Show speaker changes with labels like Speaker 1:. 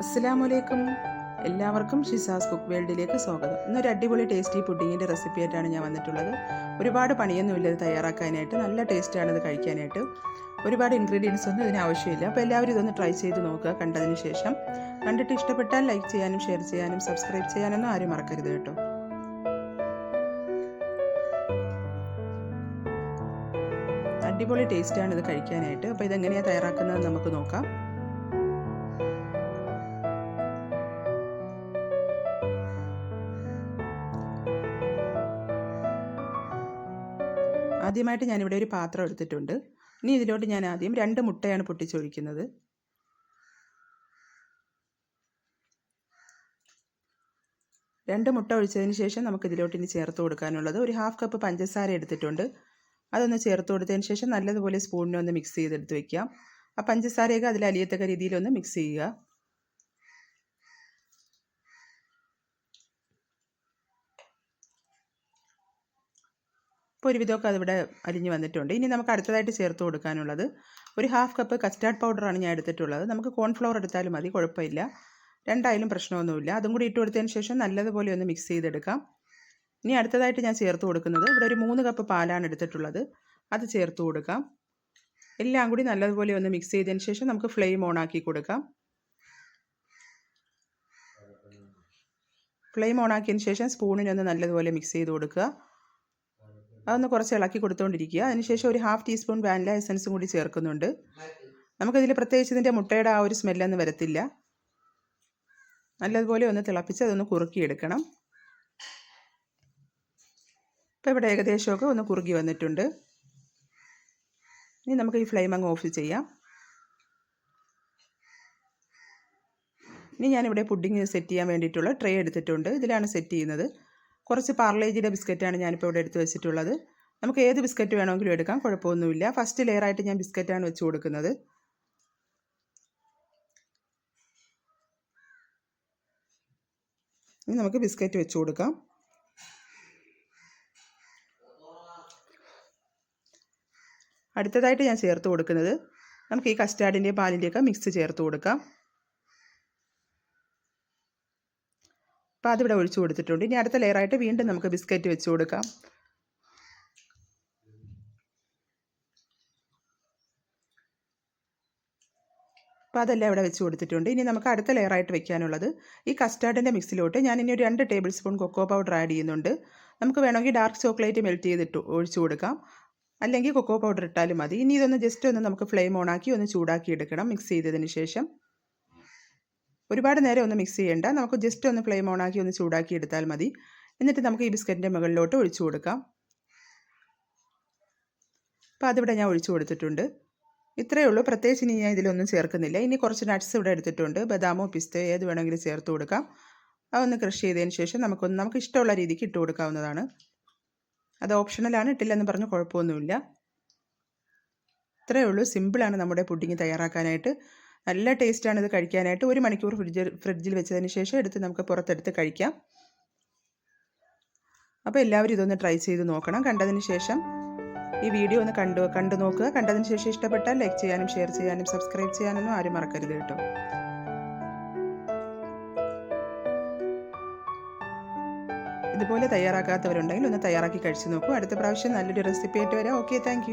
Speaker 1: അസ്സലാമലൈക്കും. എല്ലാവർക്കും ഷിസാസ് കുക്ക് വേൾഡിലേക്ക് സ്വാഗതം. ഇന്നൊരു അടിപൊളി ടേസ്റ്റി പുഡിങ്ങിന്റെ റെസിപ്പി ആയിട്ടാണ് ഞാൻ വന്നിട്ടുള്ളത്. ഒരുപാട് പണിയൊന്നുമില്ല ഇത് തയ്യാറാക്കാനായിട്ട്. നല്ല ടേസ്റ്റാണ് ഇത് കഴിക്കാനായിട്ട്. ഒരുപാട് ഇൻഗ്രീഡിയൻസ് ഒന്നും ഇതിന് ആവശ്യമില്ല. അപ്പോൾ എല്ലാവരും ഇതൊന്ന് ട്രൈ ചെയ്ത് നോക്കുക കണ്ടതിന് ശേഷം. കണ്ടിട്ട് ഇഷ്ടപ്പെട്ടാൽ ലൈക്ക് ചെയ്യാനും ഷെയർ ചെയ്യാനും സബ്സ്ക്രൈബ് ചെയ്യാനൊന്നും ആരും മറക്കരുത് കേട്ടോ. അടിപൊളി ടേസ്റ്റാണ് ഇത് കഴിക്കാനായിട്ട്. അപ്പോൾ ഇതെങ്ങനെയാണ് തയ്യാറാക്കുന്നത് നമുക്ക് നോക്കാം. ആദ്യമായിട്ട് ഞാനിവിടെ ഒരു പാത്രം എടുത്തിട്ടുണ്ട്. ഇനി ഇതിലോട്ട് ഞാൻ ആദ്യം രണ്ട് മുട്ടയാണ് പൊട്ടിച്ചൊഴിക്കുന്നത്. രണ്ട് മുട്ട ഒഴിച്ചതിന് ശേഷം നമുക്ക് ഇതിലോട്ട് ഇനി ചേർത്ത് കൊടുക്കാനുള്ളത്. ഒരു ഹാഫ് കപ്പ് പഞ്ചസാര എടുത്തിട്ടുണ്ട്. അതൊന്ന് ചേർത്ത് കൊടുത്തതിന് ശേഷം നല്ലതുപോലെ സ്പൂണിനെ ഒന്ന് മിക്സ് ചെയ്തെടുത്ത് വെക്കാം. ആ പഞ്ചസാരയൊക്കെ അതിൽ അലിയത്തക്ക രീതിയിലൊന്ന് മിക്സ് ചെയ്യുക. ഇപ്പോൾ ഒരുവിധമൊക്കെ അതിവിടെ അലിഞ്ഞ് വന്നിട്ടുണ്ട്. ഇനി നമുക്ക് അടുത്തതായിട്ട് ചേർത്ത് കൊടുക്കാനുള്ളത് ഒരു ഹാഫ് കപ്പ് കസ്റ്റാർഡ് പൗഡറാണ് ഞാൻ എടുത്തിട്ടുള്ളത്. നമുക്ക് കോൺഫ്ലവർ എടുത്താലും മതി കുഴപ്പമില്ല. രണ്ടായാലും പ്രശ്നമൊന്നുമില്ല. അതും കൂടി ഇട്ട് കൊടുത്തതിന് ശേഷം നല്ലതുപോലെ ഒന്ന് മിക്സ് ചെയ്തെടുക്കാം. ഇനി അടുത്തതായിട്ട് ഞാൻ ചേർത്ത് കൊടുക്കുന്നത് ഇവിടെ ഒരു മൂന്ന് കപ്പ് പാലാണ് എടുത്തിട്ടുള്ളത്. അത് ചേർത്ത് കൊടുക്കാം. എല്ലാം കൂടി നല്ലതുപോലെ ഒന്ന് മിക്സ് ചെയ്തതിന് ശേഷം നമുക്ക് ഫ്ലെയിം ഓൺ ആക്കി കൊടുക്കാം. ഫ്ലെയിം ഓൺ ആക്കിയതിന് ശേഷം സ്പൂണിനൊന്ന് നല്ലതുപോലെ മിക്സ് ചെയ്ത് കൊടുക്കുക. അതൊന്ന് കുറച്ച് ഇളക്കി കൊടുത്തുകൊണ്ടിരിക്കുക അതിനുശേഷം ഒരു ഹാഫ് ടീസ്പൂൺ വാനില എസൻസും കൂടി ചേർക്കുന്നുണ്ട്. നമുക്കിതിൽ പ്രത്യേകിച്ച് ഇതിന്റെ മുട്ടയുടെ ആ ഒരു സ്മെല്ലൊന്നും വരത്തില്ല. നല്ലതുപോലെ ഒന്ന് തിളപ്പിച്ച് അതൊന്ന് കുറുക്കിയെടുക്കണം. ഇപ്പോൾ ഇവിടെ ഏകദേശമൊക്കെ ഒന്ന് കുറുകി വന്നിട്ടുണ്ട്. ഇനി നമുക്ക് ഈ ഫ്ലെയിം അങ്ങ് ഓഫ് ചെയ്യാം. ഇനി ഞാനിവിടെ പുഡിങ് സെറ്റ് ചെയ്യാൻ വേണ്ടിയിട്ടുള്ള ട്രേ എടുത്തിട്ടുണ്ട്. ഇതിലാണ് സെറ്റ് ചെയ്യുന്നത്. കുറച്ച് പാർലേജിയുടെ ബിസ്ക്കറ്റാണ് ഞാനിപ്പോൾ ഇവിടെ എടുത്ത് വെച്ചിട്ടുള്ളത്. നമുക്ക് ഏത് ബിസ്ക്കറ്റ് വേണമെങ്കിലും എടുക്കാം കുഴപ്പമൊന്നുമില്ല. ഫസ്റ്റ് ലെയറായിട്ട് ഞാൻ ബിസ്ക്കറ്റാണ് വെച്ച് കൊടുക്കുന്നത്. ഇനി നമുക്ക് ബിസ്ക്കറ്റ് വെച്ച് കൊടുക്കാം. അടുത്തതായിട്ട് ഞാൻ ചേർത്ത് കൊടുക്കുന്നത് നമുക്ക് ഈ കസ്റ്റാർഡിന്റെയും പാലിന്റെയൊക്കെ മിക്സ് ചേർത്ത് കൊടുക്കാം. അപ്പോൾ അതിവിടെ ഒഴിച്ചു കൊടുത്തിട്ടുണ്ട്. ഇനി അടുത്ത ലെയറായിട്ട് വീണ്ടും നമുക്ക് ബിസ്ക്കറ്റ് വെച്ച് കൊടുക്കാം. അപ്പോൾ അതെല്ലാം ഇവിടെ വെച്ച് കൊടുത്തിട്ടുണ്ട്. ഇനി നമുക്ക് അടുത്ത ലെയറായിട്ട് വെക്കാനുള്ളത് ഈ കസ്റ്റാർഡിന്റെ മിക്സിലോട്ട് ഞാൻ ഇനി ഒരു രണ്ട് tablespoon cocoa powder add ചെയ്യുന്നുണ്ട്. നമുക്ക് വേണമെങ്കിൽ ഡാർക്ക് ചോക്ലേറ്റ് മെൽറ്റ് ചെയ്തിട്ട് ഒഴിച്ചു കൊടുക്കാം. അല്ലെങ്കിൽ കൊക്കോ പൗഡർ ഇട്ടാലും മതി. ഇനി ഇതൊന്ന് ജസ്റ്റ് ഒന്ന് നമുക്ക് ഫ്ലെയിം ഓണാക്കി ഒന്ന് ചൂടാക്കി എടുക്കണം മിക്സ് ചെയ്തതിന് ശേഷം. ഒരുപാട് നേരം ഒന്ന് മിക്സ് ചെയ്യേണ്ട. നമുക്ക് ജസ്റ്റ് ഒന്ന് ഫ്ലെയിം ഓണാക്കി ഒന്ന് ചൂടാക്കി എടുത്താൽ മതി. എന്നിട്ട് നമുക്ക് ഈ ബിസ്ക്കറ്റിന്റെ മുകളിലോട്ട് ഒഴിച്ചു കൊടുക്കാം. അപ്പോൾ അതിവിടെ ഞാൻ ഒഴിച്ചു കൊടുത്തിട്ടുണ്ട്. ഇത്രയേ ഉള്ളൂ. പ്രത്യേകിച്ച് ഇനി ഞാൻ ഇതിലൊന്നും ചേർക്കുന്നില്ല. ഇനി കുറച്ച് നട്ട്സ് ഇവിടെ എടുത്തിട്ടുണ്ട്. ബദാമോ പിസ്തയോ ഏത് വേണമെങ്കിലും ചേർത്ത് കൊടുക്കാം. അതൊന്ന് ക്രഷ് ചെയ്തതിന് ശേഷം നമുക്കൊന്ന് നമുക്ക് ഇഷ്ടമുള്ള രീതിക്ക് ഇട്ട് കൊടുക്കാവുന്നതാണ്. അത് ഓപ്ഷണലാണ് ഇട്ടില്ലെന്ന് പറഞ്ഞ് കുഴപ്പമൊന്നുമില്ല. ഇത്രയേ ഉള്ളൂ. സിമ്പിളാണ് നമ്മുടെ പുഡിങ് തയ്യാറാക്കാനായിട്ട്. നല്ല ടേസ്റ്റാണ് ഇത് കഴിക്കാനായിട്ട്. ഒരു മണിക്കൂർ ഫ്രിഡ്ജിൽ ഫ്രിഡ്ജിൽ വെച്ചതിന് ശേഷം എടുത്ത് നമുക്ക് പുറത്തെടുത്ത് കഴിക്കാം. അപ്പോൾ എല്ലാവരും ഇതൊന്ന് ട്രൈ ചെയ്ത് നോക്കണം. കണ്ടതിന് ശേഷം ഈ വീഡിയോ ഒന്ന് കണ്ടു കണ്ടു നോക്കുക. കണ്ടതിന് ശേഷം ഇഷ്ടപ്പെട്ടാൽ ലൈക്ക് ചെയ്യാനും ഷെയർ ചെയ്യാനും സബ്സ്ക്രൈബ് ചെയ്യാനൊന്നും ആരും മറക്കരുത് കേട്ടോ. ഇതുപോലെ തയ്യാറാക്കാത്തവരുണ്ടെങ്കിൽ ഒന്ന് തയ്യാറാക്കി കഴിച്ചു നോക്കൂ. അടുത്ത പ്രാവശ്യം നല്ലൊരു റെസിപ്പി ആയിട്ട് വരാം. Okay thank